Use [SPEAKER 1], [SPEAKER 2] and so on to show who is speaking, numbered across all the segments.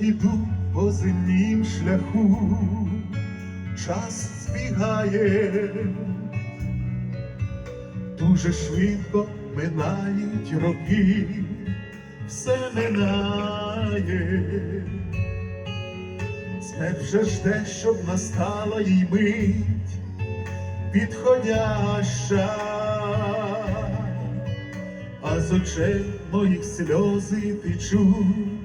[SPEAKER 1] іду по земнім шляху, час збігає, дуже швидко минають роки, все минає, смерть вже жде, щоб настала їй мить. Підходяща, а з очей моїх сльози течуть,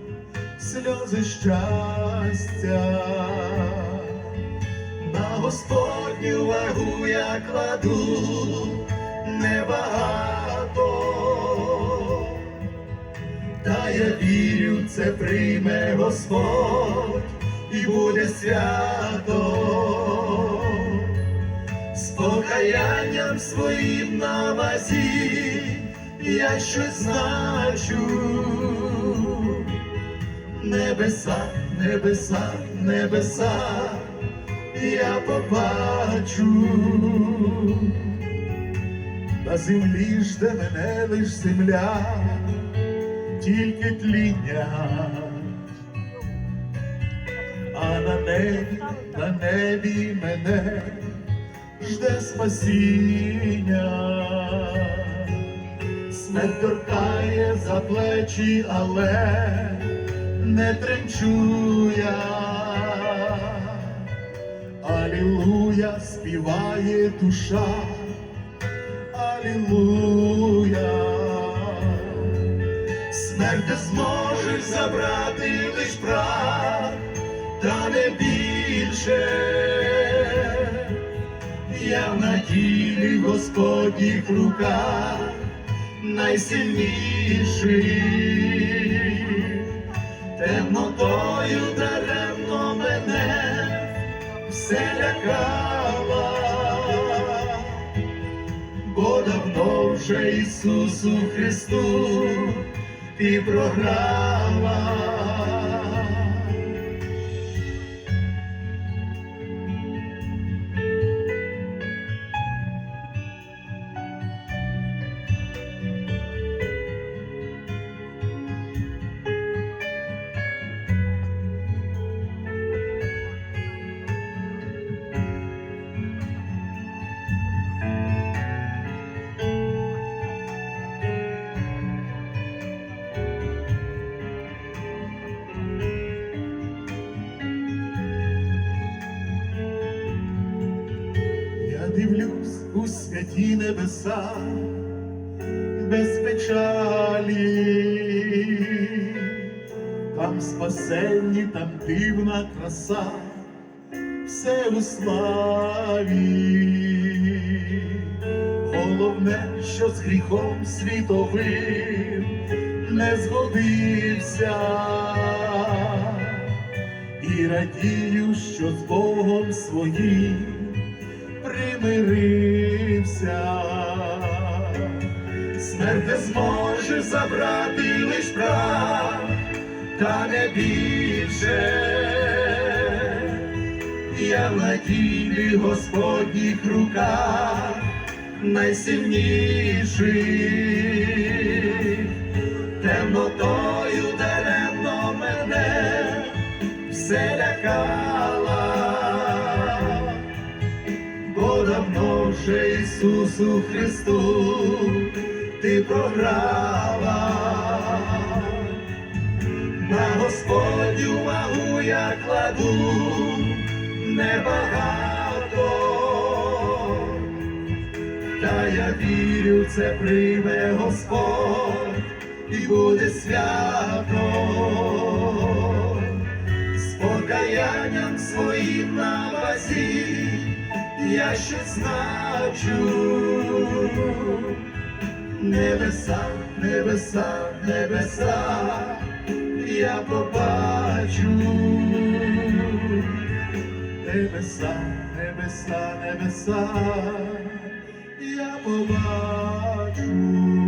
[SPEAKER 1] сльози щастя. На Господню вагу я кладу небагато, та я вірю, це прийме Господь і буде свято з покаянням своїм на вазі, я щось значу. Небеса, небеса, небеса, я побачу. На землі жде мене лиш земля, тільки тління. А на небі, на небі мене жде спасіння, смерть торкає за плечі, але не тремчу я. Алілуя співає душа, Алілуя. Смерть не зможеш забрати лиш прах, та не більше. Я в наділі Господніх руках найсильніший, темнотою даремно мене все лякала, бо давно вже Ісусу Христу ти програла. Дивлюсь у святі небеса без печалі, там спасенні, там дивна краса, все у славі. Головне, що з гріхом світовим не згодився. І радію, що з Богом своїм примирився, смерть не зможе забрати лиш прах, та не більше. Я в наділі Господніх руках найсильніший, темнотою даремно мене все лякала давно Ісусу Христу ти програла, на Господню вагу я кладу небагато, та я вірю, це прийме Господь і буде свято. З покаянням своїм на вазі я ще значу небеса, небеса, небеса, я побачу небеса, небеса, небеса, я побачу.